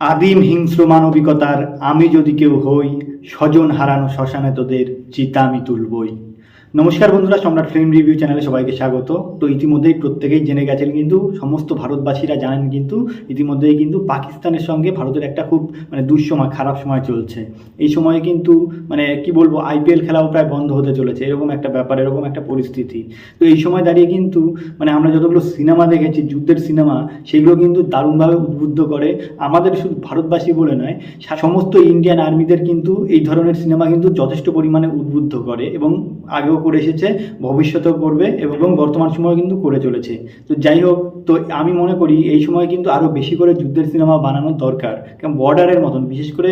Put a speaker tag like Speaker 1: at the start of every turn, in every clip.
Speaker 1: আদিম হিংস্র মানবিকতার আমি যদি কেউ হই স্বজন হারানো শ্মশানে তোদের চিতা আমি তুলবই। নমস্কার বন্ধুরা, সম্রাট ফিল্ম রিভিউ চ্যানেলে সবাইকে স্বাগত। তো ইতিমধ্যেই প্রত্যেকেই জেনে গেছেন কিন্তু, সমস্ত ভারতবাসীরা জানেন কিন্তু, ইতিমধ্যেই কিন্তু পাকিস্তানের সঙ্গে ভারতের একটা খুব মানে দুঃসময়, খারাপ সময় চলছে। এই সময়ে কিন্তু মানে কি বলব আইপিএল খেলাও প্রায় বন্ধ হতে চলেছে, এরকম একটা ব্যাপার, এরকম একটা পরিস্থিতি। তো এই সময় দাঁড়িয়ে কিন্তু মানে আমরা যতগুলো সিনেমা দেখেছি, যুদ্ধের সিনেমা, সেগুলো কিন্তু দারুণভাবে উদ্বুদ্ধ করে, আমাদের শুধু ভারতবাসী বলে নয় সমস্ত ইন্ডিয়ান আর্মিদের কিন্তু এই ধরনের সিনেমা কিন্তু যথেষ্ট পরিমাণে উদ্বুদ্ধ করে এবং আগেও করে এসেছে, ভবিষ্যতেও করবে এবং বর্তমান সময়ে কিন্তু করে চলেছে। তো যাই হোক, তো আমি মনে করি এই সময় কিন্তু আরও বেশি করে যুদ্ধের সিনেমা বানানোর দরকার। কারণ বর্ডারের মতন, বিশেষ করে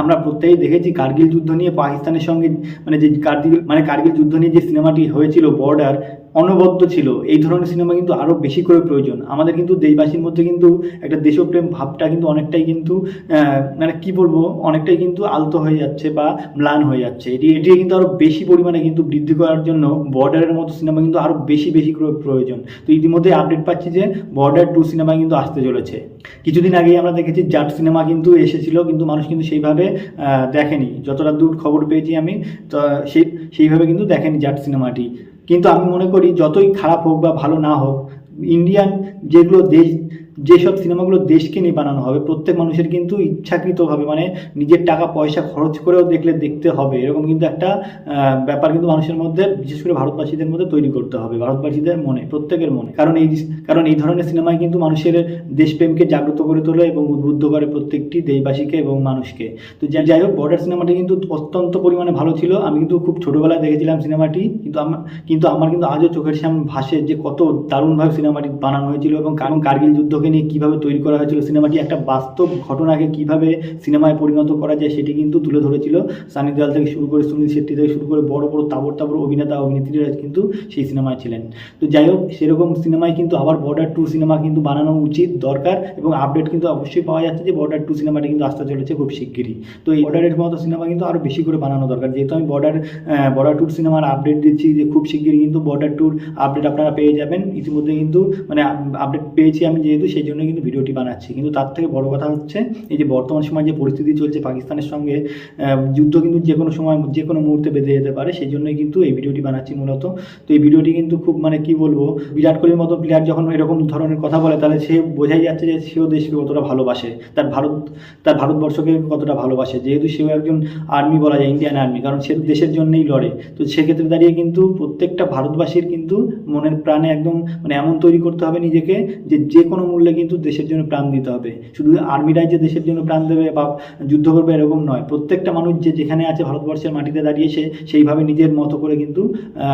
Speaker 1: আমরা প্রত্যেকেই দেখেছি কার্গিল যুদ্ধ নিয়ে পাকিস্তানের সঙ্গে মানে যে কার্গিল মানে কার্গিল যুদ্ধ নিয়ে যে সিনেমাটি হয়েছিল বর্ডার অনবদ্য ছিল। এই ধরনের সিনেমা কিন্তু আরও বেশি করে প্রয়োজন। আমাদের কিন্তু দেশবাসীর মধ্যে কিন্তু একটা দেশপ্রেম ভাবটা কিন্তু অনেকটাই কিন্তু মানে কি বলব, অনেকটাই কিন্তু আলতো হয়ে যাচ্ছে বা ম্লান হয়ে যাচ্ছে। এটি এটি কিন্তু আরও বেশি পরিমাণে কিন্তু বৃদ্ধি করার জন্য বর্ডারের মতো সিনেমা কিন্তু আরও বেশি বেশি করে প্রয়োজন। তো ইতিমধ্যে আপডেট পাচ্ছি যে বর্ডার টু সিনেমা কিন্তু আসতে চলেছে। কিছুদিন আগেই আমরা দেখেছি জাট সিনেমা কিন্তু এসেছিল, কিন্তু মানুষ কিন্তু সেইভাবে দেখেনি। যতটা দূর খবর পেয়েছি আমি, তো সেই, সেইভাবে কিন্তু দেখেনি জাট সিনেমাটি কিন্তু আমি মনে করি যতই খারাপ হোক বা ভালো না হোক ইন্ডিয়ান যেগুলো দেশ যেসব সিনেমাগুলো দেশকে নিয়ে বানানো হবে, প্রত্যেক মানুষের কিন্তু ইচ্ছাকৃতভাবে মানে নিজের টাকা, পয়সা খরচ করেও দেখলে দেখতে হবে। এরকম কিন্তু একটা ব্যাপার কিন্তু মানুষের মধ্যে, বিশেষ করে ভারতবাসীদের মধ্যে তৈরি করতে হবে, ভারতবাসীদের মনে, প্রত্যেকের মনে। কারণ এই কারণ এই ধরনের সিনেমায় কিন্তু মানুষের দেশপ্রেমকে জাগ্রত করে তোলে এবং উদ্বুদ্ধ করে প্রত্যেকটি দেশবাসীকে এবং মানুষকে। তো যাই হোক, বর্ডার সিনেমাটি কিন্তু অত্যন্ত পরিমাণে ভালো ছিল। আমি কিন্তু খুব ছোটোবেলায় দেখেছিলাম সিনেমাটি, কিন্তু আমার কিন্তু আমার কিন্তু আজও চোখের সামনে ভাসে যে কত দারুণভাবে সিনেমাটি বানানো হয়েছিল এবং কারণ কার্গিল যুদ্ধকে নিয়ে কীভাবে তৈরি করা হয়েছিল সিনেমাটি একটা বাস্তব ঘটনাকে কীভাবে সিনেমায় পরিণত করা যায় সেটি কিন্তু তুলে ধরেছিল সানি দেওয়াল থেকে শুরু করে সুনীল শেট্টি থেকে শুরু করে বড় বড় তাবড় তাবড় অভিনেতা অভিনেত্রীরা কিন্তু সেই সিনেমায় ছিলেন। তো যাই হোক, সেরকম সিনেমায় কিন্তু আবার বর্ডার টু সিনেমা কিন্তু বানানো উচিত, দরকার এবং আপডেট কিন্তু অবশ্যই পাওয়া যাচ্ছে যে বর্ডার টু সিনেমাটি কিন্তু আসতে চলেছে খুব শিগগিরই। তো এই বর্ডারের মতো সিনেমা কিন্তু আরও বেশি করে বানানো দরকার। যেহেতু আমি বর্ডার বর্ডার টুর সিনেমার আপডেট দিচ্ছি যে খুব শিগগিরই কিন্তু বর্ডার টুর আপডেট আপনারা পেয়ে যাবেন। ইতিমধ্যে কিন্তু মানে আপডেট পেয়েছি আমি যেহেতু সেই জন্য কিন্তু ভিডিওটি বানাচ্ছি। কিন্তু তার থেকে বড় কথা হচ্ছে, এই যে বর্তমান সময় যে পরিস্থিতি চলছে পাকিস্তানের সঙ্গে যুদ্ধ কিন্তু যে কোনো সময়, যে কোনো মুহূর্তে বেঁধে যেতে পারে, সেই জন্যই কিন্তু এই ভিডিওটি বানাচ্ছি মূলত। তো এই ভিডিওটি কিন্তু খুব মানে কি বলব, বিরাট কোহলির মতো প্লেয়ার যখন এরকম ধরনের কথা বলে, তাহলে সে বোঝাই যাচ্ছে যে সেও দেশকে কতটা ভালোবাসে। তার ভারত, তার ভারতবর্ষকে কতটা ভালোবাসে। যেহেতু সেও একজন আর্মি বলা যায় ইন্ডিয়ান আর্মি কারণ সে দেশের জন্যই লড়ে। তো সেক্ষেত্রে দাঁড়িয়ে কিন্তু প্রত্যেকটা ভারতবাসীর কিন্তু মনের প্রাণে একদম মানে এমন তৈরি করতে হবে নিজেকে যে যে কোনো মূল্যে কিন্তু দেশের জন্য প্রাণ দিতে হবে। শুধু আর্মিরাই যে দেশের জন্য প্রাণ দেবে বা যুদ্ধ করবে এরকম নয়। প্রত্যেকটা মানুষ যে যেখানে আছে ভারতবর্ষের মাটিতে দাঁড়িয়ে সে সেইভাবে নিজের মতো করে কিন্তু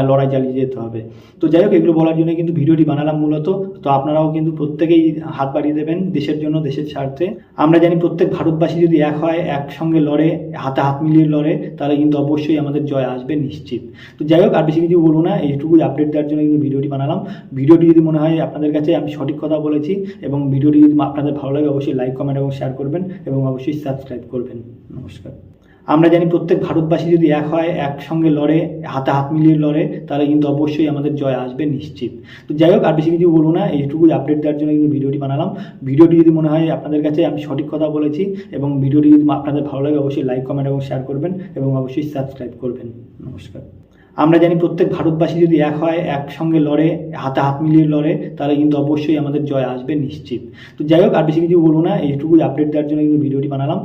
Speaker 1: লড়াই চালিয়ে যেতে হবে। তো যাই হোক, এগুলো বলার জন্য কিন্তু ভিডিওটি বানালাম মূলত। তো আপনারাও কিন্তু প্রত্যেকেই হাত বাড়িয়ে দেবেন দেশের জন্য, দেশের স্বার্থে। আমরা জানি প্রত্যেক ভারতবাসী যদি এক হয়, একসঙ্গে লড়ে, হাতে হাত মিলিয়ে লড়ে, তাহলে কিন্তু অবশ্যই আমাদের জয় আসবে নিশ্চিত। তো যাই হোক, আর বেশি কিছু বলব না। এইটুকুই আপডেট দেওয়ার জন্য কিন্তু ভিডিওটি বানালাম। ভিডিওটি যদি মনে হয় আপনাদের কাছে আমি সঠিক কথা বলেছি এবং ভিডিওটি যদি আপনাদের ভালো লাগে, অবশ্যই লাইক কমেন্ট এবং শেয়ার করবেন এবং অবশ্যই সাবস্ক্রাইব করবেন। নমস্কার। আমরা জানি প্রত্যেক ভারতবাসী যদি এক হয়, একসঙ্গে লড়ে, হাতে হাত মিলিয়ে লড়ে, তাহলে কিন্তু অবশ্যই আমাদের জয় আসবে নিশ্চিত। তো যাই হোক, আর বেশি কিছু বলব না, এইটুকুই আপডেট দেওয়ার জন্য কিন্তু ভিডিওটি বানালাম। ভিডিওটি যদি মনে হয় আপনাদের কাছে আমি সঠিক কথা বলেছি এবং ভিডিওটি যদি আপনাদের ভালো লাগে, অবশ্যই লাইক কমেন্ট এবং শেয়ার করবেন এবং অবশ্যই সাবস্ক্রাইব করবেন। নমস্কার। আমরা জানি প্রত্যেক ভারতবাসী যদি এক হয়, একসঙ্গে লড়ে, হাতে হাত মিলিয়ে লড়ে, তাহলে কিন্তু অবশ্যই আমাদের জয় আসবে নিশ্চিত। তো যাই হোক, আর বেশি কিছু বলব না এইটুকু আপডেট দেওয়ার জন্য কিন্তু ভিডিওটি বানালাম।